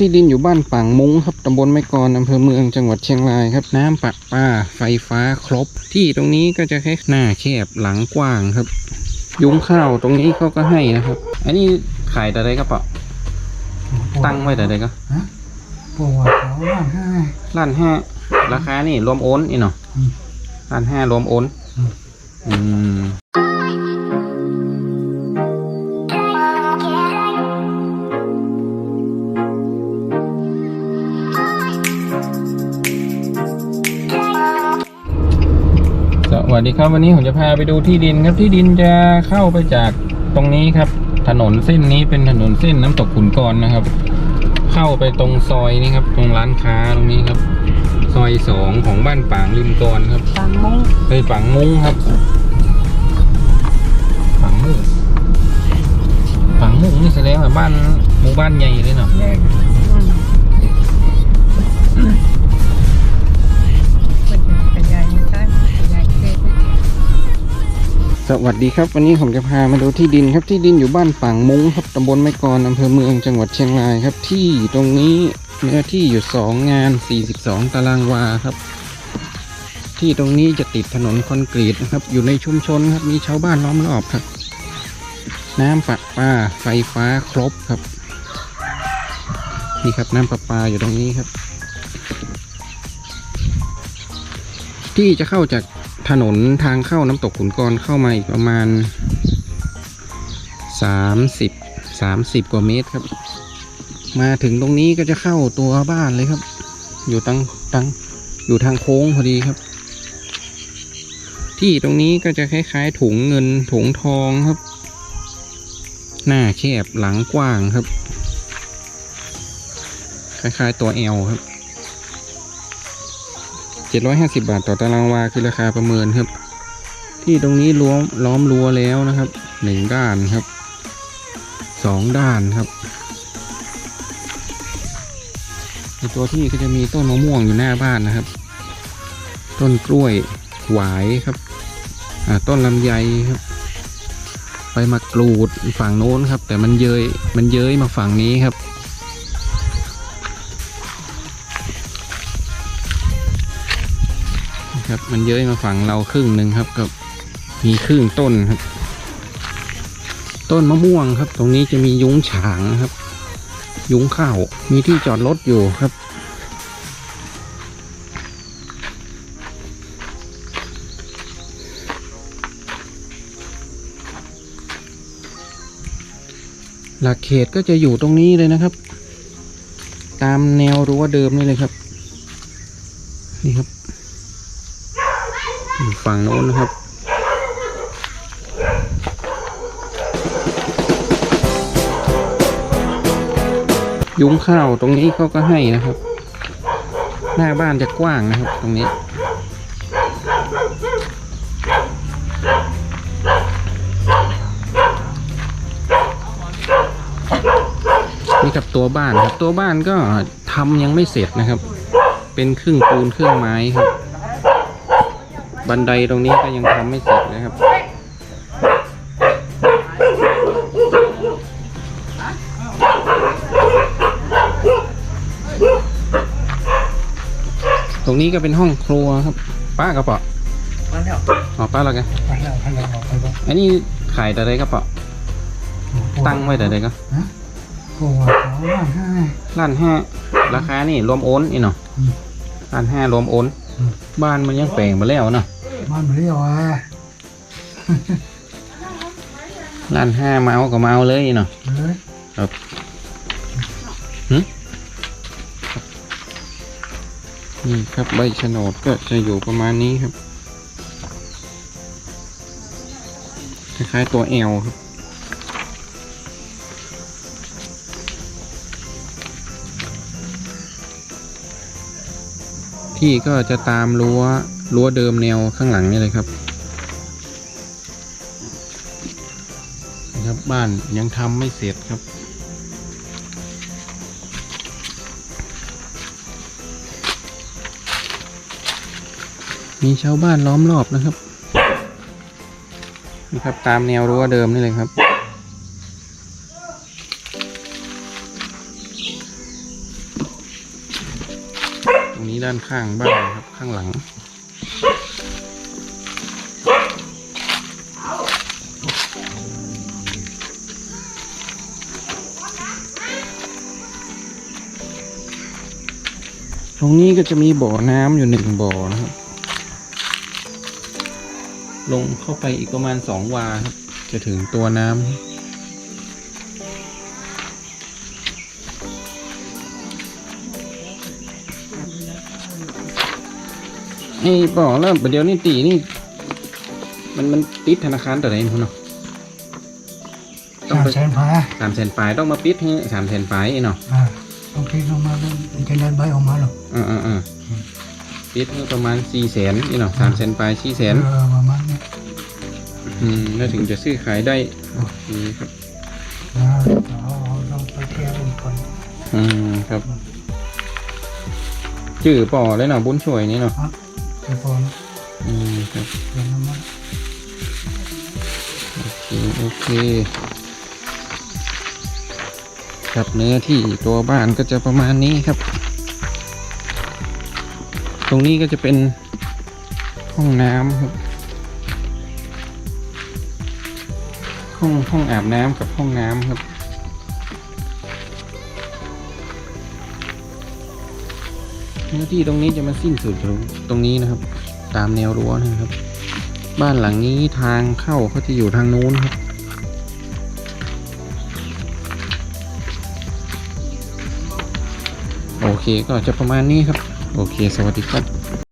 ที่ดินอยู่บ้านป่างมุ้งครับตำบลแม่กลอำเภอเมืองจังหวัดเชียงรายครับ น้ำประปาไฟฟ้าครบ ที่ตรงนี้ก็จะแค่หน้าแคบหลังกว้างครับ ยุ้งข้าวตรงนี้เขาก็ให้นะครับ อันนี้ขายแต่ใดก็เปล่าตั้งไว้แต่ใดก็ปวดเขาบ้านให้ล้านห้าราคานี่รวมโอนอีเนาะอืมล้านห้ารวมโอนอืม วัสดีครับวันนี้ผมจะพาไปดูที่ดินครับที่ดินจะเข้าไปจากตรงนี้ครับ ถนนเส้นนี้เป็นถนนเส้นน้ำตกขุนกรนะครับ เข้าไปตรงซอยนี้ครับ ตรงร้านค้าตรงนี้ครับ ซอยสองของบ้านปางริมกรครับทางมุ้งไปปังมุ้งครับปังมุ้งปังมุ้งนี่แสดงว่าบ้านหมู่บ้านใหญ่เลยเนาะ วัสดีครับ วันนี้ผมจะพามาดูที่ดินครับที่ดินอยู่บ้านปังมุ้งครับตำบลแม่กลอำเภอเมืองจังหวัดเชียงรายครับ ที่ตรงนี้เนื้อที่อยู่สองงาน 42 ตารางวาครับ ที่ตรงนี้จะติดถนนคอนกรีตนะครับ อยู่ในชุมชนครับมีชาวบ้านล้อมรอบครับ น้ำประปาไฟฟ้าครบครับ นี่ครับน้ำประปาอยู่ตรงนี้ครับ ที่จะเข้าจาก ถนนทางเข้าน้ำตกขุนกรเข้ามาอีกประมาณ 30 30 กว่าเมตรครับ มาถึงตรงนี้ก็จะเข้าตัวบ้านเลยครับ อยู่ตั้งตั้งอยู่ทางโค้งพอดีครับ ที่ตรงนี้ก็จะคล้ายๆถุงเงินถุงทองครับ หน้าแคบหลังกว้างครับ คล้ายๆตัวเอลครับ 750 บาทต่อตารางวาคือราคาประเมินครับ ที่ตรงนี้ล้อมล้อมรั้วแล้วนะครับหนึ่งด้านครับสองด้านครับในตัวที่ก็จะมีต้นมะม่วงอยู่หน้าบ้านนะครับ ต้นกล้วยหวายครับต้นลำไยครับใบมะกรูดฝั่งโน้นครับ แต่มันเยยมันเย้ยมาฝั่งนี้ครับ ครับ มันเย้ยมาฝั่งเราครึ่งหนึ่งครับกับมีครึ่งต้นครับ ต้นมะม่วงครับ ตรงนี้จะมียุ้งฉางครับ ยุ้งข้าวมีที่จอดรถอยู่ครับหลักเขตก็จะอยู่ตรงนี้เลยนะครับ ตามแนวรั้วเดิมนี่เลยครับ นี่ครับ ฝั่งโน้นนะครับยุ้งข้าวตรงนี้เขาก็ให้นะครับ หน้าบ้านจะกว้างนะครับ ตรงนี้ นี่กับตัวบ้านครับ ตัวบ้านก็ทำยังไม่เสร็จนะครับ เป็นครึ่งปูนครึ่งไม้ครับ บันไดตรงนี้ก็ยังทำไม่เสร็จนะครับ ตรงนี้ก็เป็นห้องครัวครับ ป้ากระเป๋ามาแล้วอ๋อป้าแล้วไงมาแล้วมาแล้วไปบ้างอันนี้ขายแต่ใดกระเป๋าตั้งไว้แต่ใดก็ปวดเขาบ้านให้ล้านห้าราคานี่รวมโอนอีเนาะอืมล้านห้ารวมโอนอืมบ้านมันยังแปลงมาแล้วเนาะ บ้านไม่ได้ว่าล้านห้าเมาก็เมาเลยเนาะเลยนี่ครับใบโฉนดก็จะอยู่ประมาณนี้ครับ คล้ายๆตัวแอลครับที่ก็จะตามรั้ว รั้วเดิมแนวข้างหลังนี่เลยครับนะครับบ้านยังทำไม่เสร็จครับ มีชาวบ้านล้อมรอบนะครับนะครับ ตามแนวรั้วเดิมนี่เลยครับตรงนี้ด้านข้างบ้านครับข้างหลัง ตรงนี้ก็จะมีบ่อน้ำอยู่หนึ่งบ่อนะครับ ลงเข้าไปอีกประมาณสองวาครับ จะถึงตัวน้ำไอ้บ่อแล้วประเดี๋ยวนี่ตีนี่ มันมันปิดธนาคารแต่ไหนพุ่นเนาะต้องสามไปแสนพาสามแสนปลายต้องมาปิดให้สามแสนปลายไอ้เนาะ อ่า ต้องคิดลงมาแล้วมันจะเดินใบออกมาหรอกอ่าอ่าอ่าปิดให้ประมาณสี่แสนไอ้เนาะสามแสนปลายสี่แสนเออประมาณเนี้ยอืมแล้วถึงจะซื้อขายได้โอเคครับนะเอาเอาลองไปเที่ยวกันก่อนอืมครับชื่อป่อเลยเนาะบุญช่วยนี่เนาะเดี๋ยวพออืมครับเดี๋ยวน้ำมันโอเคโอเค ครับเนื้อที่ตัวบ้านก็จะประมาณนี้ครับ ตรงนี้ก็จะเป็นห้องน้ำครับห้องห้องอาบน้ำกับห้องน้ำครับ เนื้อที่ตรงนี้จะมาสิ้นสุดตรงตรงนี้นะครับ ตามแนวรั้วนะครับ บ้านหลังนี้ทางเข้าเขาจะอยู่ทางนู้นครับ โอเคก็จะประมาณนี้ครับ โอเค สวัสดีครับ